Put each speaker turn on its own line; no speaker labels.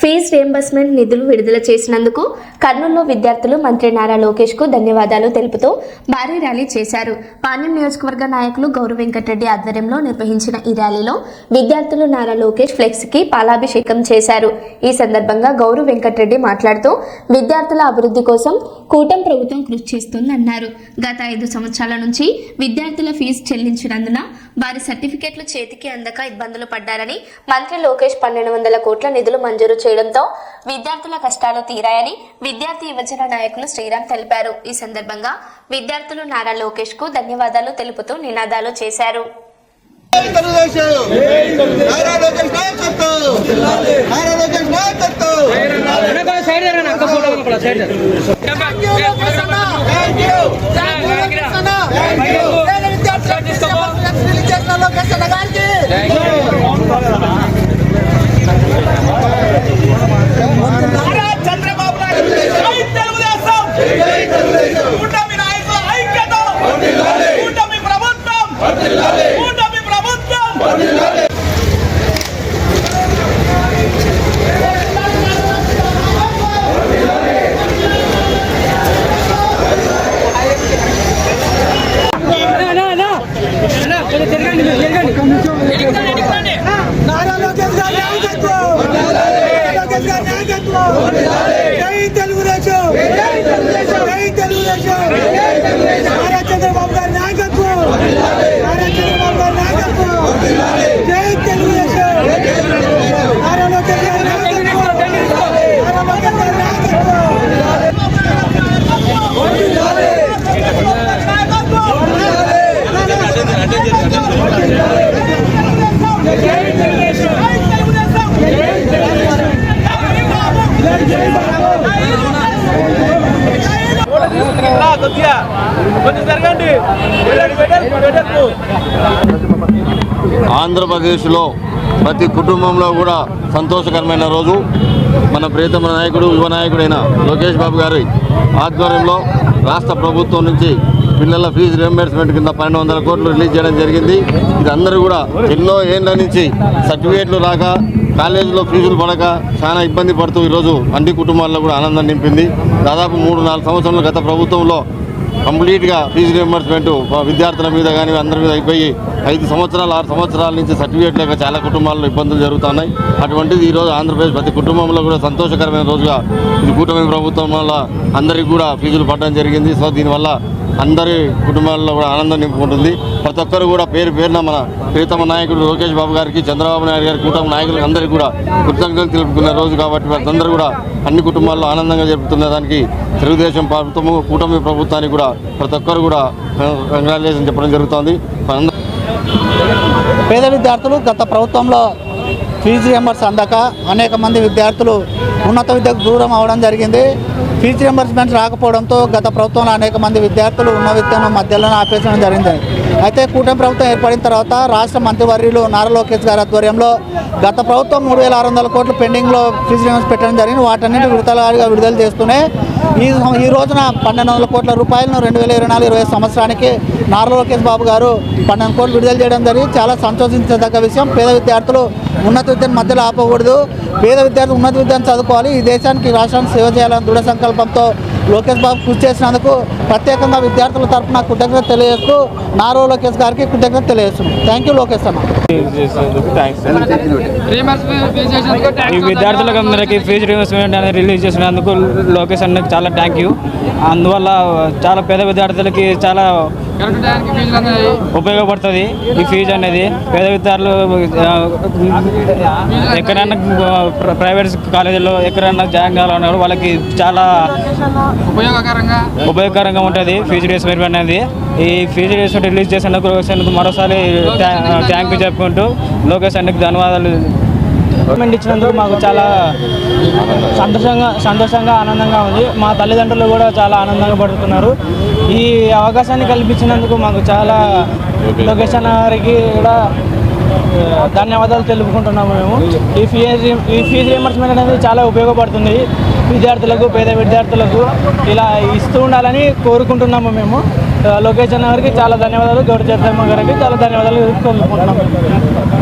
Fee reimbursement నిధులు విడుదల చేసినందుకు కర్నూలులో విద్యార్థులు మంత్రి నారా లోకేష్కు ధన్యవాదాలు తెలుపుతూ భారీ ర్యాలీ చేశారు. పాణ్యం నియోజకవర్గ నాయకులు గౌరవ వెంకటరెడ్డి ఆధ్వర్యంలో నిర్వహించిన ఈ ర్యాలీలో విద్యార్థులు నారా లోకేష్ ఫ్లెక్స్కి పాలాభిషేకం చేశారు. ఈ సందర్భంగా గౌరవ వెంకటరెడ్డి మాట్లాడుతూ విద్యార్థుల అభివృద్ధి కోసం కూటమి ప్రభుత్వం కృషి చేస్తుందన్నారు. గత ఐదు సంవత్సరాల నుంచి విద్యార్థుల ఫీజు చెల్లించినందున వారి సర్టిఫికెట్లు చేతికి అందక ఇబ్బందులు పడ్డారని మంత్రి లోకేష్ పన్నెండు వందల కోట్ల నిధులు మంజూరు చేయడంతో విద్యార్థుల కష్టాలు తీరాయని విద్యార్థి యువజన నాయకులు శ్రీరామ్ తెలిపారు. ఈ సందర్భంగా విద్యార్థులు నారా లోకేష్కు ధన్యవాదాలు తెలుపుతూ నినాదాలు చేశారు.
నారా లోకేష్ నాయకత్వం నారా లోకేష్ నాయకత్వం
వెనక సైడ్ జరగండి అక్క ఫోటో లోపల side
thank you thank you thank you పేద విద్యార్థులకు రిలీజ్ చేసిన లోకేష్ అన్న గారికి నారా చంద్రబాబు నాయుడు జై తెలుగుదేశం కూటమి నాయకుల ఐక్యత కూటమి ప్రభుత్వం కూటమి ప్రభుత్వం
కొంచెం తిరగండి మీరు తిరగండి
నారా లోకేష్ గారి నాయకత్వం నారా లోకేష్ గారి నాయకత్వం జై తెలుగుదేశం జై తెలుగుదేశం నారా చంద్రబాబు గారి నాయకత్వం నారా చంద్రబాబు గారి నాయకత్వం జై తెలుగుదేశం నారా లోకేష్ గారి నాయకత్వం నారా లోకేష్ గారి నాయకత్వం కొంచెం జరగండి
ఆంధ్రప్రదేశ్లో ప్రతి కుటుంబంలో కూడా సంతోషకరమైన రోజు. మన ప్రియతమ నాయకుడు యువ నాయకుడైన లోకేష్ బాబు గారి ఆధ్వర్యంలో రాష్ట్ర ప్రభుత్వం నుంచి పిల్లల ఫీజు రియంబర్స్మెంట్ కింద పన్నెండు వందల కోట్లు రిలీజ్ చేయడం జరిగింది. ఇది అందరూ కూడా ఎన్నో ఏళ్ళ నుంచి సర్టిఫికేట్లు రాక కాలేజీలో ఫీజులు పడక చాలా ఇబ్బంది పడుతూ ఈరోజు అన్ని కుటుంబాల్లో కూడా ఆనందం నింపింది. దాదాపు మూడు నాలుగు సంవత్సరాల గత ప్రభుత్వంలో కంప్లీట్గా ఫీజు రియంబర్స్మెంట్ విద్యార్థుల మీద కానీ అందరి మీద అయిపోయి ఐదు సంవత్సరాలు ఆరు సంవత్సరాల నుంచి సర్టిఫికేట్ లేక చాలా కుటుంబాల్లో ఇబ్బందులు జరుగుతున్నాయి. అటువంటిది ఈరోజు ఆంధ్రప్రదేశ్ ప్రతి కుటుంబంలో కూడా సంతోషకరమైన రోజుగా ఇది కూటమి ప్రభుత్వం వల్ల అందరికీ కూడా ఫీజులు పడడం జరిగింది. సో దీనివల్ల అందరి కుటుంబాల్లో కూడా ఆనందం నింపుకుంటుంది. ప్రతి ఒక్కరు కూడా పేరు పేరున మన ప్రీతమ నాయకుడు లోకేష్ బాబు గారికి చంద్రబాబు నాయుడు గారి కూటమి నాయకులకు అందరికీ కూడా కృతజ్ఞతలు తెలుపుకునే రోజు కాబట్టి వాళ్ళందరూ కూడా అన్ని కుటుంబాల్లో ఆనందంగా జరుపుతున్న దానికి తెలుగుదేశం ప్రభుత్వము కూటమి ప్రభుత్వానికి కూడా ప్రతి ఒక్కరు కూడా కంగ్రాచులేషన్ చెప్పడం జరుగుతోంది.
పేద విద్యార్థులు గత ప్రభుత్వంలో ఫీజు రియంబర్స్ అందక అనేక మంది విద్యార్థులు ఉన్నత విద్యకు దూరం అవడం జరిగింది. ఫీజు రియంబర్స్మెంట్ రాకపోవడంతో గత ప్రభుత్వంలో అనేక మంది విద్యార్థులు ఉన్న విద్యను మధ్యలో ఆపేసడం జరిగింది. అయితే కూటమి ప్రభుత్వం ఏర్పడిన తర్వాత రాష్ట్ర మంత్రివర్యులు నారా లోకేష్ గారి ఆధ్వర్యంలో గత ప్రభుత్వం మూడు వేల ఆరు వందల కోట్లు పెండింగ్లో ఫీజు పెట్టడం జరిగింది. వాటన్నిటి విడతలుగా విడుదల చేస్తూనే ఈ ఈ రోజున పన్నెండు వందల కోట్ల రూపాయలను రెండు వేల ఇరవై నాలుగు ఇరవై సంవత్సరానికి నారా లోకేష్ బాబు గారు పన్నెండు కోట్లు విడుదల చేయడం జరిగింది. చాలా సంతోషించదగ్గ విషయం. పేద విద్యార్థులు ఉన్నత విద్యను మధ్యలో ఆపకూడదు. పేద విద్యార్థులు ఉన్నత విద్యను చదువుకోవాలి. ఈ దేశానికి రాష్ట్రానికి సేవ చేయాలని దృఢ సంకల్పంతో లోకేష్ బాబు కృషి చేసినందుకు ప్రత్యేకంగా విద్యార్థుల తరఫున కృతజ్ఞత తెలియజేస్తూ నారో లోకేష్ గారికి కృతజ్ఞత తెలియజేస్తున్నాం. థ్యాంక్ యూ లోకేష్ అన్న
ఈ విద్యార్థులకు అందరికీ ఫీజు రియంబర్స్మెంట్ అనేది రిలీజ్ చేసినందుకు లోకేష్ అన్నకి చాలా థ్యాంక్ యూ అందువల్ల చాలా పేద విద్యార్థులకి చాలా ఉపయోగపడుతుంది. ఈ ఫీజు అనేది పేద విద్యార్థులు ఎక్కడైనా ప్ర- ప్రైవేట్ కాలేజీలో ఎక్కడైనా జాయిన్ కావాలన్నా కూడా వాళ్ళకి చాలా ఉపయోగకరంగా ఉపయోగకరంగా ఉంటుంది ఫీజు రియంబర్స్మెంట్ అనేది. ఈ ఫీజు రియంబర్స్మెంట్ రిలీజ్ చేసినందుకు మరోసారి థ్యాంక్ యూ చెప్పుకుంటూ లోకేష్ అన్నకి ధన్యవాదాలు. గవర్నమెంట్ ఇచ్చినందుకు మాకు చాలా సంతోషంగా సంతోషంగా ఆనందంగా ఉంది. మా తల్లిదండ్రులు కూడా చాలా ఆనందంగా పడుతున్నారు. ఈ అవకాశాన్ని కల్పించినందుకు మాకు చాలా లొకేషన్ గారికి కూడా ధన్యవాదాలు తెలుపుకుంటున్నాము మేము. ఈ ఫీజు ఈ ఫీజు రియంబర్స్మెంట్ అనేది చాలా ఉపయోగపడుతుంది. విద్యార్థులకు పేద విద్యార్థులకు ఇలా ఇస్తూ ఉండాలని కోరుకుంటున్నాము మేము. లొకేషన్ గారికి చాలా ధన్యవాదాలు. గౌరవ చంద్రమ్మ గారికి చాలా ధన్యవాదాలు తెలుపుకుంటున్నాము.